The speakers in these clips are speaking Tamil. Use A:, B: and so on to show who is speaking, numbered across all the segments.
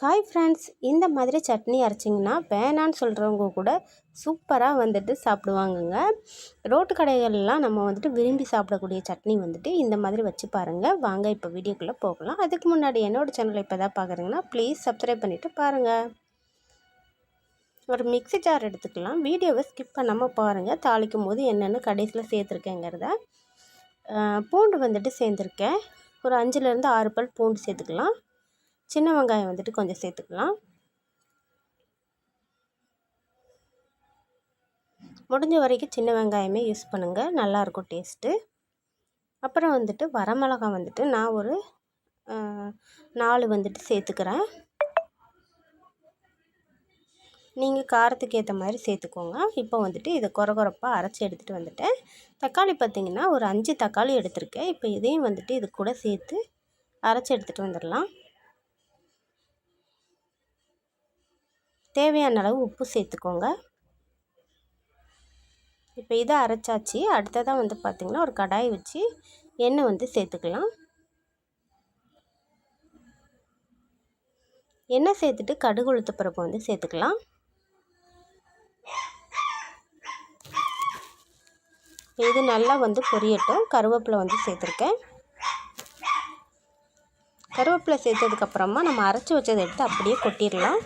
A: ஹாய் ஃப்ரெண்ட்ஸ் இந்த மாதிரி சட்னி அரைச்சிங்கன்னா வேணான்னு சொல்கிறவங்க கூட சூப்பராக வந்துட்டு சாப்பிடுவாங்கங்க. ரோட்டு கடைகள்லாம் நம்ம வந்துட்டு விரும்பி சாப்பிடக்கூடிய சட்னி வந்துட்டு இந்த மாதிரி வச்சு பாருங்கள் வாங்க இப்போ வீடியோக்குள்ளே போகலாம். அதுக்கு முன்னாடி என்னோடய சேனலை இப்போ தான் பார்க்குறீங்கன்னா ப்ளீஸ் சப்ஸ்கிரைப் பண்ணிவிட்டு பாருங்கள் ஒரு மிக்சி ஜார் எடுத்துக்கலாம். வீடியோவை ஸ்கிப் பண்ணாமல் பாருங்கள் தாளிக்கும் போது என்னென்னு கடைசியில் சேர்த்துருக்கேங்கிறத. பூண்டு வந்துட்டு சேர்ந்துருக்கேன். ஒரு அஞ்சுலேருந்து ஆறு பல் பூண்டு சேர்த்துக்கலாம். சின்ன வெங்காயம் வந்துட்டு கொஞ்சம் சேர்த்துக்கலாம். முடிஞ்ச வரைக்கும் சின்ன வெங்காயமே யூஸ் பண்ணுங்கள் நல்லாயிருக்கும் டேஸ்ட்டு அப்புறம் வந்துட்டு வரமிளகா வந்துட்டு நான் ஒரு நாலு வந்துட்டு சேர்த்துக்கிறேன். நீங்கள் காரத்துக்கு ஏற்ற மாதிரி சேர்த்துக்கோங்க. இப்போ வந்துட்டு இதை குறகுறப்பாக அரைச்சி எடுத்துகிட்டு வந்துட்டேன். தக்காளி பார்த்திங்கன்னா ஒரு அஞ்சு தக்காளி எடுத்திருக்கேன். இப்போ இதையும் வந்துட்டு இது கூட சேர்த்து அரைச்சி எடுத்துகிட்டு வந்துடலாம். தேவையான அளவு உப்பு சேர்த்துக்கோங்க. இப்போ இதை அரைச்சாச்சு. அடுத்ததாக வந்து பார்த்திங்கன்னா ஒரு கடாய் வச்சு எண்ணெய் வந்து சேர்த்துக்கலாம். எண்ணெய் சேர்த்துட்டு கடுகு உளுத்த பருப்பு வந்து சேர்த்துக்கலாம். இது நல்லா வந்து பொரியட்டும். கருவேப்பிலை வந்து சேர்த்துருக்கேன். கருவேப்பிலை சேர்த்ததுக்கப்புறமா நம்ம அரைச்சி வச்சதை எடுத்து அப்படியே கொட்டிடலாம்.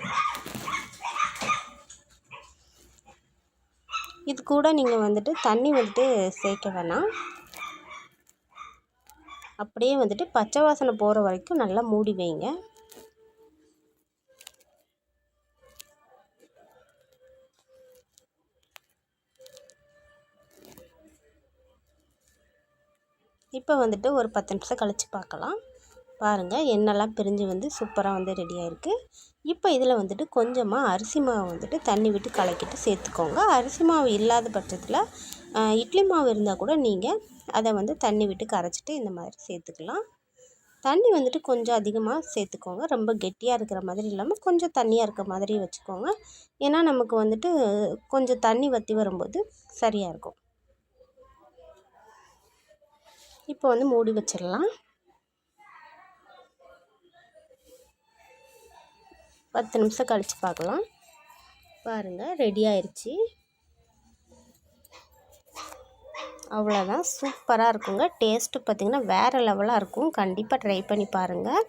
A: இது கூட நீங்கள் வந்துட்டு தண்ணி வந்துட்டு சேர்க்க வேணாம். அப்படியே வந்துட்டு பச்சை வாசனை போகிற வரைக்கும் நல்லா மூடி வைங்க. இப்போ வந்துட்டு ஒரு பத்து நிமிஷம் கழித்து பார்க்கலாம். பாருங்கள் எண்ணெய்லாம் பிரிஞ்சு வந்து சூப்பராக வந்து ரெடி ஆகிருக்கு இப்போ இதில் வந்துட்டு கொஞ்சமாக அரிசி மாவு வந்துட்டு தண்ணி விட்டு கலக்கிட்டு சேர்த்துக்கோங்க. அரிசி மாவு இல்லாத பட்சத்தில் இட்லி மாவு இருந்தால் கூட நீங்கள் அதை வந்து தண்ணி விட்டு கரைச்சிட்டு இந்த மாதிரி சேர்த்துக்கலாம். தண்ணி வந்துட்டு கொஞ்சம் அதிகமாக சேர்த்துக்கோங்க. ரொம்ப கெட்டியாக இருக்கிற மாதிரி இல்லாமல் கொஞ்சம் தண்ணியாக இருக்கிற மாதிரி வச்சுக்கோங்க. ஏன்னா நமக்கு வந்துட்டு கொஞ்சம் தண்ணி வற்றி வரும்போது சரியாக இருக்கும். இப்போ வந்து மூடி வச்சிடலாம். பத்து நிமிஷம் கழித்து பார்க்கலாம். பாருங்கள் ரெடி ஆயிடுச்சு அவ்வளோதான் சூப்பராக இருக்குங்க. டேஸ்ட்டு பார்த்திங்கன்னா வேறு லெவலாக இருக்கும். கண்டிப்பாக ட்ரை பண்ணி பாருங்கள்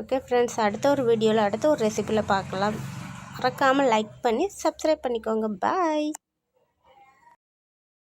A: ஓகே ஃப்ரெண்ட்ஸ் அடுத்த ஒரு வீடியோவில் அடுத்த ஒரு ரெசிப்பியில் பார்க்கலாம். மறக்காமல் லைக் பண்ணி சப்ஸ்கிரைப் பண்ணிக்கோங்க. பாய்